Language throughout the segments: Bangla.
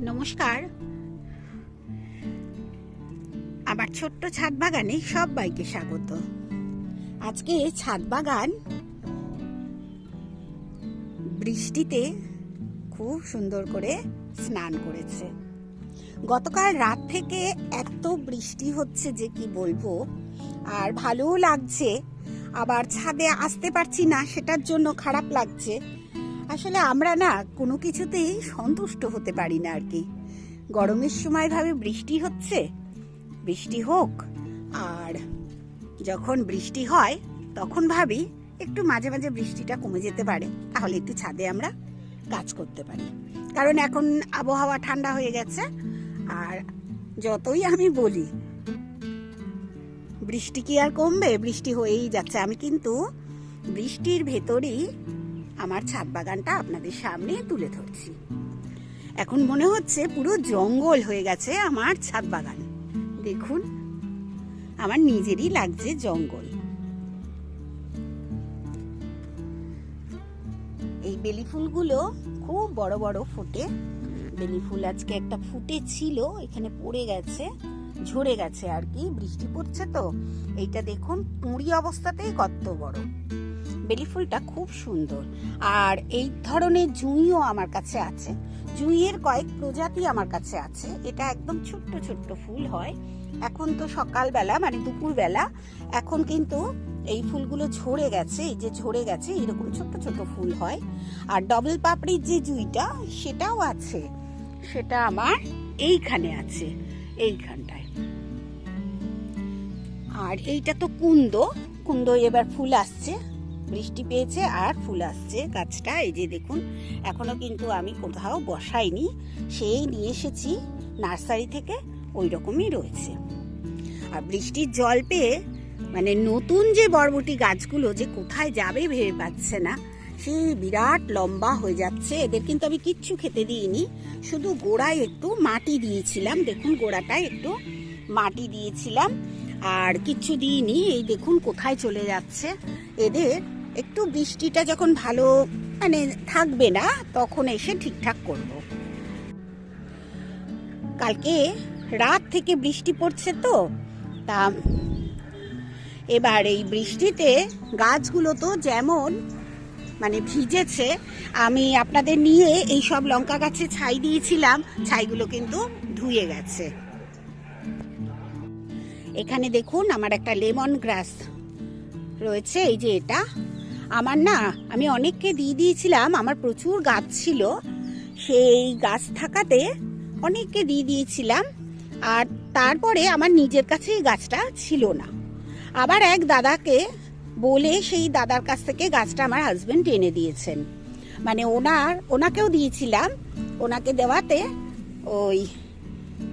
নমস্কার। আমার ছোট্ট ছাদ বাগানে সবাইকে স্বাগত। আজকে ছাদ বাগান বৃষ্টিতে খুব সুন্দর করে স্নান করেছে। গতকাল রাত থেকে এত বৃষ্টি হচ্ছে যে কি বলব, আর ভালোও লাগছে। আবার ছাদে আসতে পারছি না, সেটার জন্য খারাপ লাগছে। আসলে আমরা না কোনো কিছুতেই সন্তুষ্ট হতে পারি না আর কি। গরমের সময় ভাবে বৃষ্টি হচ্ছে, বৃষ্টি হোক, আর যখন বৃষ্টি হয়, তখন ভাবি একটু মাঝে মাঝে বৃষ্টিটা কমে যেতে পারে, তাহলে একটু ছাদে আমরা কাজ করতে পারি। কারণ এখন আবহাওয়া ঠান্ডা হয়ে গেছে, আর যতই আমি বলি, বৃষ্টি কি আর কমবে? বৃষ্টি হয়েই যাচ্ছে। আমি কিন্তু বৃষ্টির ভেতরেই আমার ছাদ বাগানটা আপনাদের সামনে তুলে ধরছি। এখন মনে হচ্ছে পুরো জঙ্গল হয়ে গেছে আমার ছাদ বাগান। দেখুন, আমার নিজেরই লাগছে জঙ্গল। এই বেলি ফুলগুলো খুব বড় বড় ফোটে। বেলি ফুল আজকে একটা ফুটে ছিল এখানে পড়ে গেছে, ঝরে গেছে আর কি, বৃষ্টি পড়ছে তো। এইটা দেখুন কুঁড়ি অবস্থাতেই কত বড়। বেলি ফুলটা খুব সুন্দর। আর এই ধরনের জুঁইও আমার কাছে আছে। জুঁইয়ের কয়েক প্রজাতি আমার কাছে আছে। এটা একদম ছোট্ট ছোট্ট ফুল হয়। এখন তো সকালবেলা মানে দুপুরবেলা, এখন কিন্তু এই ফুলগুলো ঝরে গেছে। এই যে ঝরে গেছে, এরকম ছোট্ট ছোট্ট ফুল হয়। আর ডবল পাপড়ির যে জুঁইটা, সেটাও আছে। সেটা আমার এইখানে আছে, এইখানটায়। আর এইটা তো কুন্দ। কুন্দ এবার ফুল আসছে। বৃষ্টি পেয়েছে আর ফুল আসছে গাছটা, এই যে দেখুন, এখনও কিন্তু আমি কোথাও বসাইনি। সেই নিয়ে এসেছি নার্সারি থেকে, ওই রকমই রয়েছে। আর বৃষ্টির জল পেয়ে মানে নতুন যে বরবটি গাছগুলো যে কোথায় যাবে ভেবে পাচ্ছে না, সেই বিরাট লম্বা হয়ে যাচ্ছে। এদের কিন্তু আমি কিচ্ছু খেতে দিইনি, শুধু গোড়ায় একটু মাটি দিয়েছিলাম। দেখুন, গোড়াটায় একটু মাটি দিয়েছিলাম। আর কিচ্ছু দিইনি, এই দেখুন কোথায় চলে যাচ্ছে। এদের একটু বৃষ্টিটা যখন ভালো মানে থাকবে না, তখন এসে ঠিকঠাক করব। কালকে রাত থেকে বৃষ্টি পড়ছে তো, তা এবার এই বৃষ্টিতে গাছগুলো তো যেমন মানে ভিজেছে, আমি আপনাদের নিয়ে এই সব লঙ্কা গাছে ছাই দিয়েছিলাম, ছাইগুলো কিন্তু ধুয়ে গেছে। এখানে দেখুন, আমার একটা লেমন গ্রাস রয়েছে, এই যে এটা। আমার না, আমি অনেককে দিয়ে দিয়েছিলাম, আমার প্রচুর গাছ ছিল। সেই গাছ থাকাতে অনেককে দিয়ে দিয়েছিলাম, আর তারপরে আমার নিজের কাছে গাছটা ছিল না। আবার এক দাদাকে বলে সেই দাদার কাছ থেকে গাছটা আমার হাজবেন্ড এনে দিয়েছেন। মানে ওনার, ওনাকেও দিয়েছিলাম, ওনাকে দেওয়াতে ওই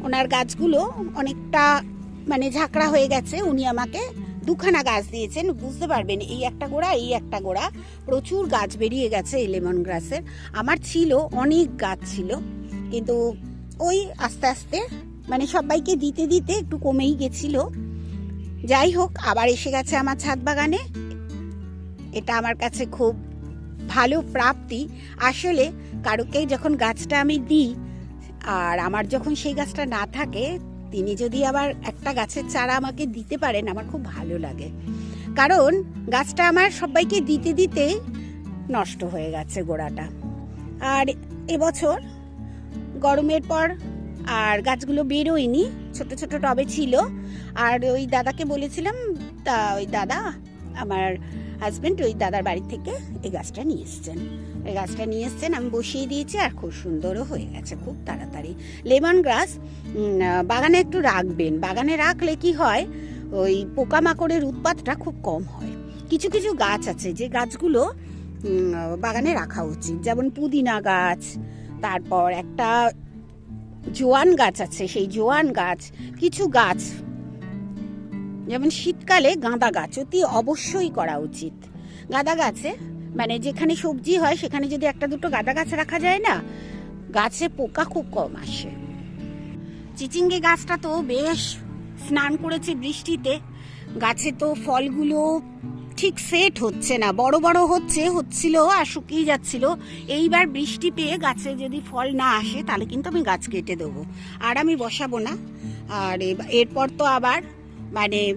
ওনার গাছগুলো অনেকটা মানে ঝাঁকড়া হয়ে গেছে, উনি আমাকে দুখানা গাছ দিয়েছেন, বুঝতে পারবেন, এই একটা গোড়া, এই একটা গোড়া। প্রচুর গাছ বেরিয়ে গেছে এই লেমন গ্রাসের। আমার ছিল, অনেক গাছ ছিল, কিন্তু ওই আস্তে আস্তে মানে সবাইকে দিতে দিতে একটু কমেই গেছিল। যাই হোক, আবার এসে গেছে আমার ছাদ বাগানে। এটা আমার কাছে খুব ভালো প্রাপ্তি। আসলে কারোকে যখন গাছটা আমি দিই, আর আমার যখন সেই গাছটা না থাকে তিনি যদি আবার একটা গাছের চারা আমাকে দিতে পারেন, আমার খুব ভালো লাগে। কারণ গাছটা আমার সবাইকে দিতে দিতে নষ্ট হয়ে গেছে গোড়াটা। আর এবছর গরমের পর আর গাছগুলো বেরোয়নি, ছোট ছোট টবে ছিল। আর ওই দাদাকে বলেছিলাম, তা ওই দাদা, আমার হাজবেন্ড ওই দাদার বাড়ি থেকে এই গাছটা নিয়ে এসছেন। এই গাছটা নিয়ে এসছেন আমি বসিয়ে দিয়েছি আর খুব সুন্দরও হয়ে গেছে, খুব তাড়াতাড়ি। লেমন গ্রাস বাগানে একটু রাখবেন। বাগানে রাখলে কি হয়, ওই পোকামাকড়ের উৎপাতটা খুব কম হয়। কিছু কিছু গাছ আছে, যে গাছগুলো বাগানে রাখা উচিত। যেমন পুদিনা গাছ, তারপর একটা জোয়ান গাছ আছে, সেই জোয়ান গাছ, কিছু গাছ, যেমন শীতকালে গাঁদা গাছ, অতি অবশ্যই করা উচিত। গাঁদা গাছে মানে যেখানে সবজি হয়, সেখানে যদি একটা দুটো গাঁদা গাছ রাখা যায় না, গাছে পোকা খুব কম আসে। চিচিঙ্গে গাছটা তো বেশ স্নান করেছে বৃষ্টিতে। গাছে তো ফলগুলো ঠিক সেট হচ্ছে না, বড় বড় হচ্ছে, হচ্ছিল আর শুকিয়ে যাচ্ছিল। এইবার বৃষ্টি পেয়ে গাছে যদি ফল না আসে, তাহলে কিন্তু আমি গাছ কেটে দেবো। আর আমি বসাবো না। আর এরপর তো আবার মানে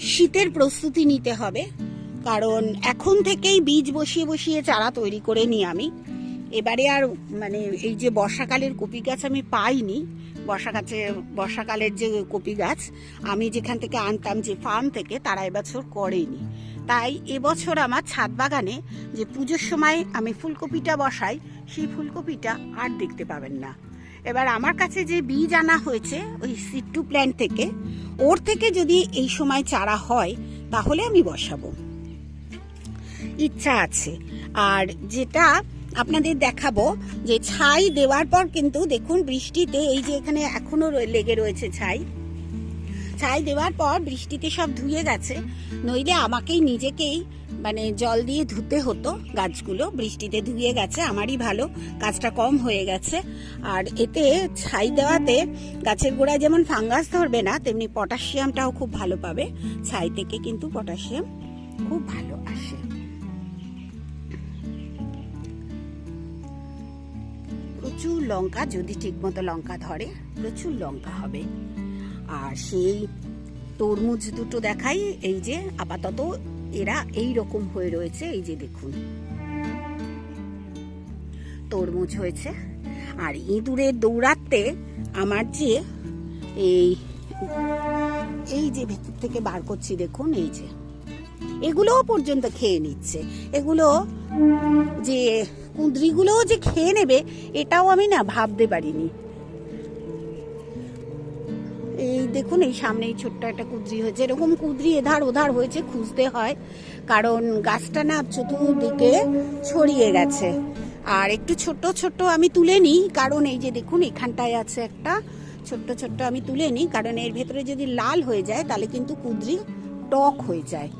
শীতের প্রস্তুতি নিতে হবে। কারণ এখন থেকেই বীজ বসিয়ে বসিয়ে চারা তৈরি করে নিই আমি। এবারে আর মানে এই যে বর্ষাকালের কপি গাছ আমি পাইনি। বর্ষা গাছে বর্ষাকালের যে কপি গাছ আমি যেখান থেকে আনতাম যে ফার্ম থেকে, তারা এবছর করেনি। তাই এবছর আমার ছাদ বাগানে যে পুজোর সময় আমি ফুলকপিটা বসাই, সেই ফুলকপিটা আর দেখতে পাবেন না। এবার আমার কাছে যে বীজ আনা হয়েছে, ওই সিট্টু প্ল্যান্ট থেকে, ওর থেকে যদি এই সময় চারা হয়, তাহলে আমি বসাবো। ইচ্ছা আছে। আর যেটা আপনাদের দেখাবো, যে ছাই দেওয়ার পর কিন্তু দেখুন বৃষ্টিতে, এই যে এখানে এখনও লেগে রয়েছে ছাই। ছাই দেওয়ার পর বৃষ্টিতে সব ধুয়ে গেছে। নইলে আমাকেই নিজেকেই মানে জল দিয়ে ধুতে হতো গাছগুলো। বৃষ্টিতে ধুয়ে গেছে, আমারই ভালো, কাজটা কম হয়ে গেছে। আর এতে ছাই দেওয়াতে গাছের গোড়ায় যেমন ফাঙ্গাস ধরবে না, তেমনি পটাশিয়ামটাও খুব ভালো পাবে। ছাই থেকে কিন্তু পটাশিয়াম খুব ভালো আসে। প্রচুর লঙ্কা, যদি ঠিকমতো লঙ্কা ধরে, প্রচুর লঙ্কা হবে। আর সেই তরমুজ দুটো দেখাই, এই যে আপাতত এরা এই রকম হয়ে রয়েছে, এই যে দেখুন। তরমুজ হয়েছে। আর ইঁদুরের দৌড়াতে আমার যে এই এই যে ভেতর থেকে বার করছি, দেখুন, এই যে। এগুলোও পর্যন্ত খেয়ে নিচ্ছে। এগুলো যে কুঁদরিগুলোও যে খেয়ে নেবে, এটাও আমি না ভাবতে পারিনি। এই দেখুন, এই সামনে এই ছোট্ট একটা কুদরি হয়েছে। এরকম কুদরি এধার ওধার হয়েছে, খুঁজতে হয়। কারণ গাছটা না চতুর্দিকে ছড়িয়ে গেছে। আর একটু ছোট ছোট আমি তুলে নিই, কারণ এই যে দেখুন, এখানটায় আছে একটা ছোট্ট ছোট্ট আমি তুলে নিই। কারণ এর ভেতরে যদি লাল হয়ে যায়, তাহলে কিন্তু কুদরি টক হয়ে যায়।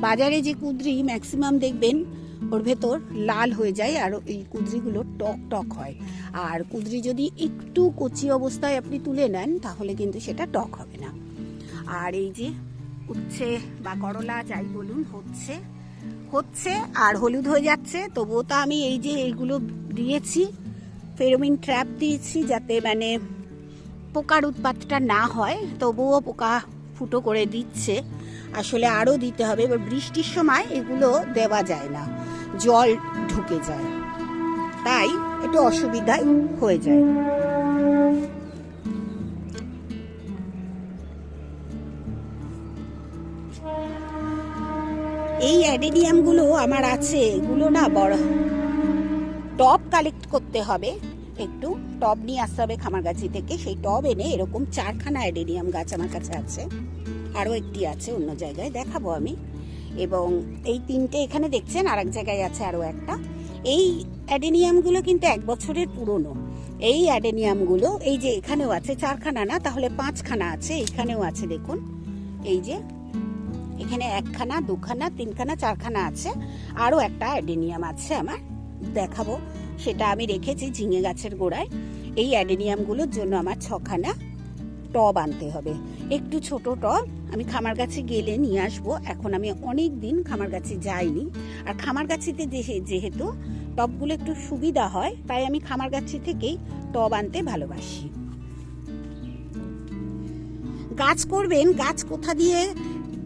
বাজারে যে কুদরি ম্যাক্সিমাম দেখবেন ওর ভেতর লাল হয়ে যায় আর এই কুদরিগুলো টক টক হয়। আর কুদরি যদি একটু কচি অবস্থায় আপনি তুলে নেন, তাহলে কিন্তু সেটা টক হবে না। আর এই যে উচ্ছে বা করলা, যাই বলুন, হচ্ছে হচ্ছে আর হলুদ হয়ে যাচ্ছে। তবুও তো আমি এই যে এইগুলো দিয়েছি, ফেরোমিন ট্র্যাপ দিয়েছি যাতে মানে পোকার উৎপাতটা না হয়। তবুও পোকা ফুটো করে দিচ্ছে। আসলে আরও দিতে হবে, এবার বৃষ্টির সময় এগুলো দেওয়া যায় না। জল ঢুকে যায়। তাই একটু অসুবিধাই হয়ে যায়। এই অ্যাডেনিয়ামগুলো আমার আছে, এগুলো না বড় টপ কালেক্ট করতে হবে। একটু টব নিয়ে আসতে হবে খামারগাছি থেকে। সেই টব এনে এরকম চারখানা অ্যাডেনিয়াম গাছ আমার কাছে আছে। আরও একটি আছে অন্য জায়গায়, দেখাবো আমি। এবং এই তিনটে এখানে দেখছেন আর এক জায়গায় আছে আরও একটা। এই অ্যাডেনিয়ামগুলো কিন্তু এক বছরের পুরনো। এই অ্যাডেনিয়ামগুলো এই যে এখানেও আছে চারখানা না, তাহলে পাঁচখানা আছে, এখানেও আছে দেখুন। এই যে, এখানে একখানা, দুখানা, তিনখানা, চারখানা আছে। আরও একটা অ্যাডেনিয়াম আছে আমার, দেখাবো। সেটা আমি রেখেছি ঝিঙে গাছের গোড়ায়। এই অ্যাডেনিয়ামগুলোর জন্য আমার ছখানা টব আনতে হবে। একটু ছোট টব, আমি খামার গাছে গেলে নিয়ে আসব। এখন আমি অনেক দিন খামার গাছে যাইনি। আর খামার গাছিতে যেহে- যেহেতু টবগুলো একটু সুবিধা হয়, তাই আমি খামার গাছি থেকেই টব আনতে ভালোবাসি। গাছ করবেন, গাছ কোথা দিয়ে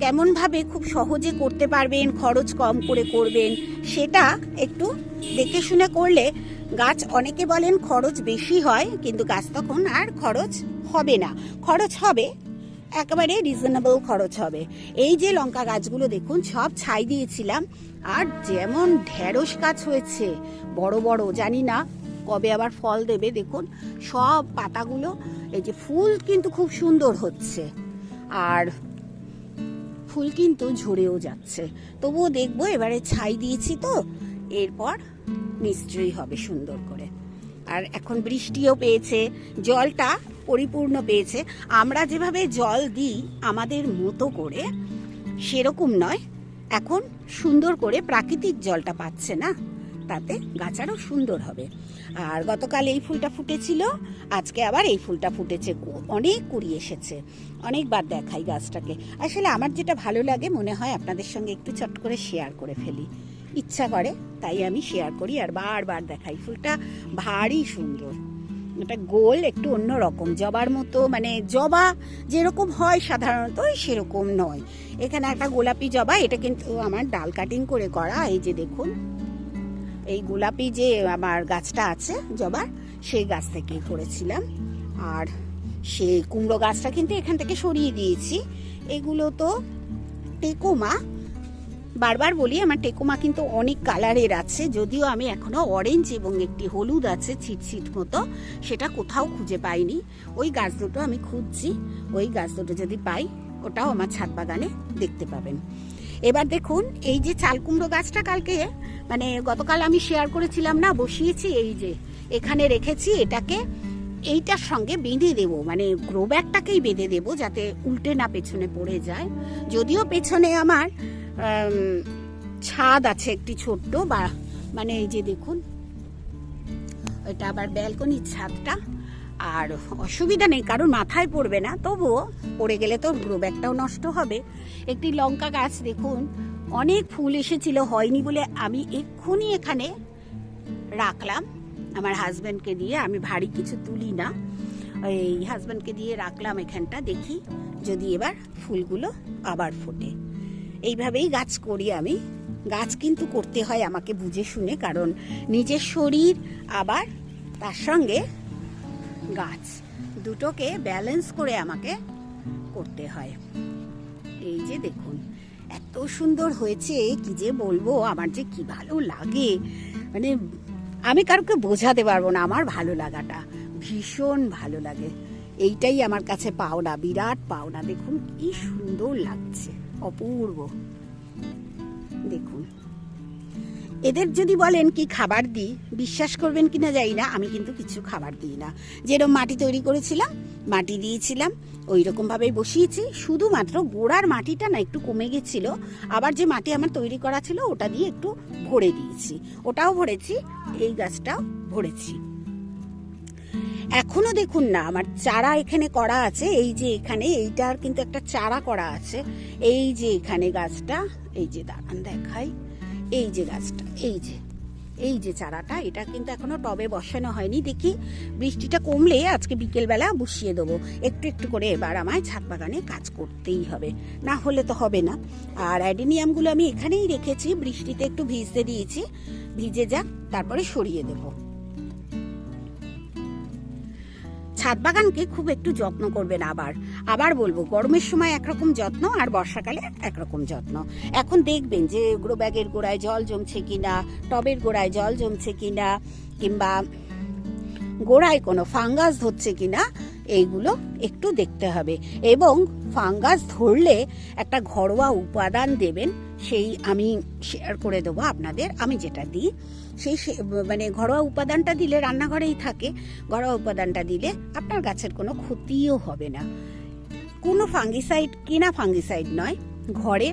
কেমন ভাবে খুব সহজে করতে পারবেন, খরচ কম করে করবেন, সেটা একটু দেখে শুনে করলে গাছ অনেকে বলেন খরচ বেশি হয়, কিন্তু গাছ তখন আর খরচ হবে না। খরচ হবে, একেবারে রিজনেবল খরচ হবে। এই যে লঙ্কা গাছগুলো দেখুন, সব ছাই দিয়েছিলাম, আর যেমন ঢেঁড়স গাছ হয়েছে, বড় বড়, জানি না কবে আবার ফল দেবে, দেখুন, সব পাতাগুলো, এই যে ফুল কিন্তু খুব সুন্দর হচ্ছে। আর ফুল কিন্তু ঝরেও যাচ্ছে। তবুও দেখব এবারে ছাই দিয়েছি তো। এরপর নিশ্চয়ই হবে সুন্দর করে। আর এখন বৃষ্টিও পেয়েছে, জলটা পরিপূর্ণ পেয়েছে। আমরা যেভাবে জল দিই আমাদের মতো করে, সেরকম নয়। এখন সুন্দর করে প্রাকৃতিক জলটা পাচ্ছে না? তাতে গাছ আরও সুন্দর হবে। আর গতকাল এই ফুলটা ফুটেছিল, আজকে আবার এই ফুলটা ফুটেছে। অনেক কুড়ি এসেছে। অনেকবার দেখাই গাছটাকে। আসলে আমার যেটা ভালো লাগে, মনে হয় আপনাদের সঙ্গে একটু চট করে শেয়ার করে ফেলি। ইচ্ছা করে, তাই আমি শেয়ার করি আর বারবার দেখাই। ফুলটা ভারী সুন্দর। এটা গোল, একটু অন্য রকম। জবার মতো মানে জবা যেরকম হয় সাধারণত সেরকম নয়। এখানে একটা গোলাপি জবা, এটা কিন্তু আমার ডাল কাটিং করে করা, এই যে দেখুন। এই গোলাপি যে আমার গাছটা আছে, জবার, সেই গাছ থেকেই করেছিলাম। আর সেই কুমড়ো গাছটা কিন্তু এখান থেকে সরিয়ে দিয়েছি। এগুলো তো টেকোমা। বারবার বলি, আমার টেকোমা কিন্তু অনেক কালারের আছে, যদিও আমি এখনও অরেঞ্জ এবং একটি হলুদ আছে, ছিটছিট মতো, সেটা কোথাও খুঁজে পাইনি। ওই গাছ দুটো আমি খুঁজছি, ওই গাছ দুটো যদি পাই, ওটাও আমার ছাদ বাগানে দেখতে পাবেন। এবার দেখুন, এই যে চাল কুমড়ো গাছটা কালকে মানে গতকাল আমি শেয়ার করেছিলাম না, বসিয়েছি এই যে, এখানে রেখেছি এটাকে, এইটার সঙ্গে বেঁধে দেবো মানে গ্রো ব্যাগটাকেই বেঁধে দেবো যাতে উল্টে না পেছনে পড়ে যায়। যদিও পেছনে আমার ছাদ আছে একটি ছোট্ট বা মানে এই যে দেখুন, এটা আবার ব্যালকনির ছাদটা, আর অসুবিধা নেই, কারণ মাথায় পড়বে না, তবুও পড়ে গেলে তো গ্রো ব্যাগটাও নষ্ট হবে। একটি লঙ্কা গাছ দেখুন অনেক ফুল এসেছিল, হয়নি বলে আমি এক্ষুনি এখানে রাখলাম। আমার হাজব্যান্ডকে দিয়ে আমি ভারী কিছু তুলি না। এই হাজব্যান্ডকে দিয়ে রাখলাম এখানটা, দেখি যদি এবার ফুলগুলো আবার ফোটে। এইভাবেই গাছ করি আমি। গাছ কিন্তু করতে হয় আমাকে বুঝে শুনে, কারণ নিজের শরীর, আবার তার সঙ্গে গাছ, দুটোকে ব্যালেন্স করে আমাকে করতে হয়। এই যে দেখুন। এত সুন্দর হয়েছে, কি যে বলব? আমার যে কি ভালো লাগে। মানে আমি কারোকে বোঝাতে পারব না, আমার ভালো লাগাটা। ভীষণ ভালো লাগে। এইটাই আমার কাছে পাওনা, বিরাট পাওনা। দেখুন, কি সুন্দর লাগছে। অপূর্ব। এদের যদি বলেন কি খাবার দিই, বিশ্বাস করবেন কি না জানি না, আমি কিন্তু কিছু খাবার দিই না। যেরকম মাটি তৈরি করেছিলাম, মাটি দিয়েছিলাম ওই রকমভাবেই বসিয়েছি, শুধুমাত্র গোড়ার মাটিটা না, একটু কমে গেছিল, আবার যে মাটি আমার তৈরি করা ছিল, ওটা দিয়ে একটু ভরে দিয়েছি। ওটাও ভরেছি, এই গাছটাও ভরেছি। এখনও দেখুন না, আমার চারা এখানে করা আছে, এই যে এখানে, এইটার কিন্তু একটা চারা করা আছে, এই যে এখানে গাছটা, এই যে দাঁড়ান দেখাই। এই যে গাছটা, এই যে এই যে চারাটা, এটা কিন্তু এখনও টবে বসানো হয়নি। দেখি বৃষ্টিটা কমলে আজকে বিকেলবেলা বসিয়ে দেবো। একটু একটু করে এবার আমায় ছাদ বাগানে কাজ করতেই হবে। না হলে তো হবে না। আর অ্যাডিনিয়ামগুলো আমি এখানেই রেখেছি, বৃষ্টিতে একটু ভিজতে দিয়েছি। ভিজে যাক, তারপরে সরিয়ে দেবো। ছাদ বাগানকে খুব একটু যত্ন করবেন আবার। আবার বলব, গরমের সময় একরকম যত্ন আর বর্ষাকালে একরকম যত্ন। এখন দেখবেন যে গ্রো ব্যাগের গোড়ায় জল জমছে কিনা, টবের গোড়ায় জল জমছে কিনা, কিংবা গোড়ায় কোনো ফাঙ্গাস ধরছে কিনা, এইগুলো একটু দেখতে হবে। এবং ফাঙ্গাস ধরলে একটা ঘরোয়া উপাদান দেবেন সেই আমি শেয়ার করে দেবো আপনাদের। আমি যেটা দিই, সেই মানে ঘরোয়া উপাদানটা দিলে রান্নাঘরেই থাকে, ঘরোয়া উপাদানটা দিলে আপনার গাছের কোনো ক্ষতিও হবে না। কোনো ফাঙ্গিসাইড কিনা ফাঙ্গিসাইড নয়, ঘরে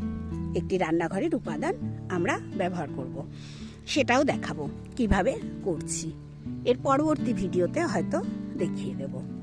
একটি রান্নাঘরের উপাদান আমরা ব্যবহার করব। সেটাও দেখাবো, কীভাবে করছি। এর পরবর্তী ভিডিওতে হয়তো দেখিয়ে দেবো।